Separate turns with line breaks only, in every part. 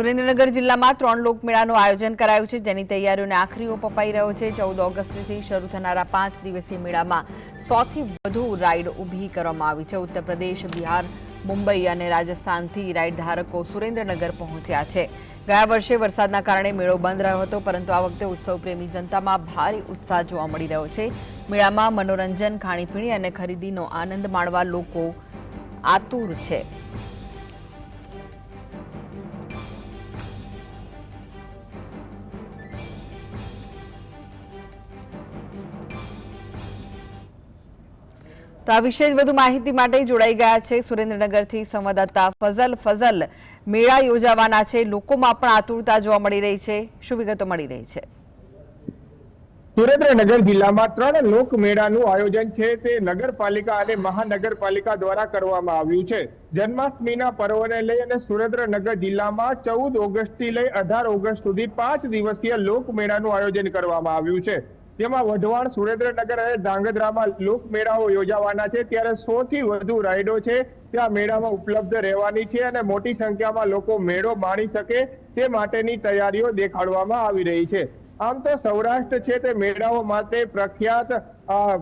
સુરેન્દ્રનગર જિલ્લામાં ત્રણ લોકમેળાનું આયોજન કરાયું છે, જેની તૈયારીઓને આખરીઓ પપાઈ રહ્યો છે. ચૌદ ઓગસ્ટથી શરૂ થનારા પાંચ દિવસીય મેળામાં સોથી વધુ રાઇડ ઊભી કરવામાં આવી છે. ઉત્તર પ્રદેશ, બિહાર, મુંબઈ અને રાજસ્થાનથી રાઇડ ધારકો સુરેન્દ્રનગર પહોંચ્યા છે. ગયા વર્ષે વરસાદના કારણે મેળો બંધ રહ્યો હતો, પરંતુ આ વખતે ઉત્સવ પ્રેમી જનતામાં ભારે ઉત્સાહ જોવા મળી રહ્યો છે. મેળામાં મનોરંજન, ખાણીપીણી અને ખરીદીનો આનંદ માણવા લોકો આતુર છે. તો આ વિશે વધુ માહિતી માટે જોડાઈ ગયા છે સુરેન્દ્રનગરથી સંવાદદાતા ફઝલ ફઝલ. મેળા યોજાવાના છે. લોકોમાં પણ આતુરતા જોવા મળી રહી છે. શું વિગતો મળી રહી છે?
સુરેન્દ્રનગર જિલ્લામાં ત્રણ લોકમેળાનું આયોજન છે તે નગરપાલિકા અને મહાનગરપાલિકા દ્વારા કરવામાં આવ્યું છે. જન્માષ્ટમીના પર્વને લઈ અને સુરેન્દ્રનગર જિલ્લામાં ચૌદ ઓગસ્ટથી લઈ અઢાર ઓગસ્ટ સુધી પાંચ દિવસીય લોકમેળાનું આયોજન કરવામાં આવ્યું છે. જેમાં વઢવાણ, સુરેન્દ્રનગર અને ધાંગધ્રામાં લોકમેળાઓ યોજાવાના છે. ત્યારે સો થી વધુ રાઇડો છે ત્યાં મેળામાં ઉપલબ્ધ રહેવાની છે અને મોટી સંખ્યામાં લોકો મેળો માણી શકે તે માટેની તૈયારીઓ દેખાડવામાં આવી રહી છે. આમ તો સૌરાષ્ટ્ર છે તે મેળાઓ માટે પ્રખ્યાત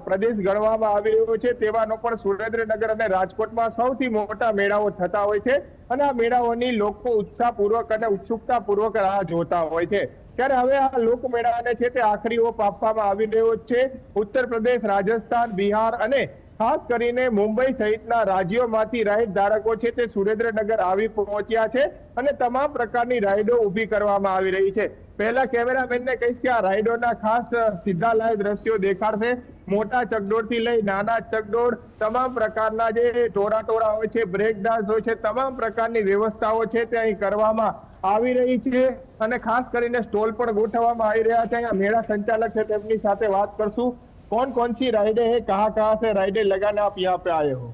પ્રદેશ ગણવામાં આવી રહ્યો છે. તેવાનો પણ સુરેન્દ્રનગર અને રાજકોટમાં સૌથી મોટા મેળાઓ થતા હોય છે અને આ મેળાઓની લોકો ઉત્સાહપૂર્વક અને ઉત્સુકતાપૂર્વક રાહ જોતા હોય છે. ત્યારે હવે આ લોકમેળાને છે તે આખરી ઓપ આપવામાં આવી રહ્યો છે. ઉત્તર પ્રદેશ રાજસ્થાન, બિહાર અને ખાસ કરીને મુંબઈ સહિતના રાજ્યોમાંથી રાઇડ ધારકો છે તે સુરેન્દ્રનગર આવી પહોંચ્યા છે અને તમામ પ્રકારની રાઇડો ઊભી કરવામાં આવી રહી છે. પહેલા કેમેરામેનને કહીશ કે આ રાઇડોના ખાસ સીધા લાઈવ દ્રશ્યો દેખાડશે. મોટા ચકડોળથી લઈ નાના ચકડોળ, તમામ પ્રકારના જે ટોળા ટોળા હોય છે, બ્રેક ડાન્સ હોય છે, તમામ પ્રકારની વ્યવસ્થાઓ છે તે અહીં કરવામાં આવી રહી છે. અને ખાસ કરીને સ્ટોલ પણ ગોઠવવામાં આવી રહ્યા છે. અહીંયા મેળા સંચાલક છે તેમની સાથે વાત કરશું. कौन कौन सी राइडें हैं? कहाँ कहाँ से राइडें लगाने आप यहाँ पे आए हो?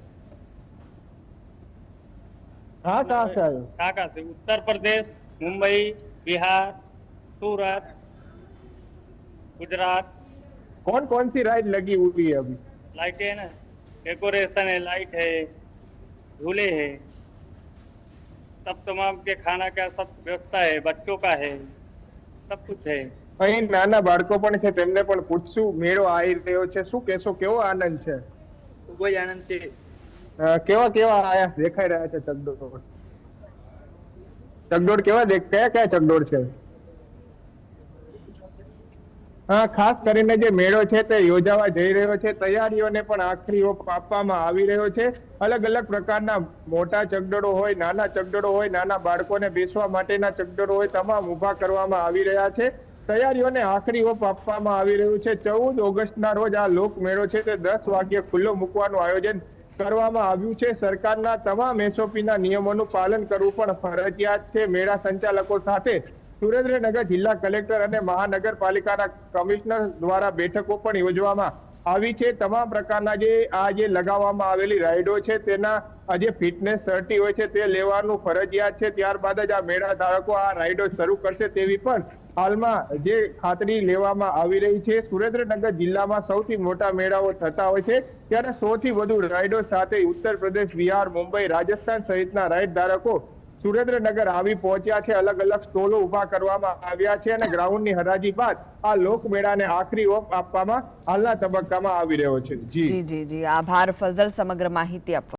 हाँ कहाँ से आए हो?
कहाँ कहाँ से? उत्तर प्रदेश मुंबई बिहार सूरत गुजरात।
कौन कौन सी राइड लगी हुई है अभी?
लाइटें है ना? डेकोरेशन है लाइट है झूले है। सब तमाम के खाना का सब व्यवस्था है बच्चों का है सब कुछ है।
અહીં નાના બાળકો પણ છે તેમને પણ પૂછશું મેળો આવી રહ્યો છે શું કેશો કેવો આનંદ છે?
ખૂબ જ આનંદ છે.
કેવા કેવા આયા દેખાઈ રહ્યા છે ચકડોળ? ચકડોળ કેવા દેખ કયા કયા ચકડોળ છે? હા ખાસ કરીને જે મેળો છે તે યોજાવા જઈ રહ્યો છે તૈયારીઓને પણ આખરી ઓપ આપવામાં આવી રહ્યો છે. અલગ અલગ પ્રકારના મોટા ચકડોળો હોય નાના ચકડોળો હોય નાના બાળકોને બેસવા માટેના ચકડોળો હોય તમામ ઊભા કરવામાં આવી રહ્યા છે. તૈયારીઓને આખરી ઓપ આપવામાં આવી રહ્યું છે. ચૌદ ઓગસ્ટના રોજ આ લોકમેળો છે તે દસ વાગ્યે ખુલ્લો મૂકવાનું આયોજન કરવામાં આવ્યું છે. સરકારના તમામ એસઓપીના નિયમોનું પાલન કરવું પણ ફરજિયાત છે. મેળા સંચાલકો સાથે સુરેન્દ્રનગર જિલ્લા કલેક્ટર અને મહાનગરપાલિકાના કમિશનર દ્વારા બેઠકો પણ યોજવામાં આવી છે. તમામ પ્રકારના જે આ જે લગાવવામાં આવેલી રાઇડો છે તેના આ જે ફિટનેસ સર્ટી હોય છે તે લેવાનું ફરજિયાત છે. ત્યારબાદ જ આ મેળા ધારકો આ રાઇડો શરૂ કરશે તેવી પણ હાલમાં જે ખાતરી લેવામાં આવી રહી છે, સુરેન્દ્રનગર જિલ્લામાં સૌથી મોટા મેળાઓ થતા હોય છે. ત્યારે સૌથી વધુ રાઇડો સાથે ઉત્તર પ્રદેશ, બિહાર, મુંબઈ, રાજસ્થાન સહિતના રાઇડ ધારકો સુરેન્દ્રનગર આવી પહોંચ્યા છે. અલગ અલગ સ્ટોલો ઊભા કરવામાં આવ્યા છે અને ગ્રાઉન્ડની હરાજી બાદ આ લોકમેળાને આખરી ઓપ આપવામાં હાલના તબક્કામાં આવી રહ્યો છે.
જી જી જી. આભાર. ફઝલ સમગ્ર માહિતી આપવા.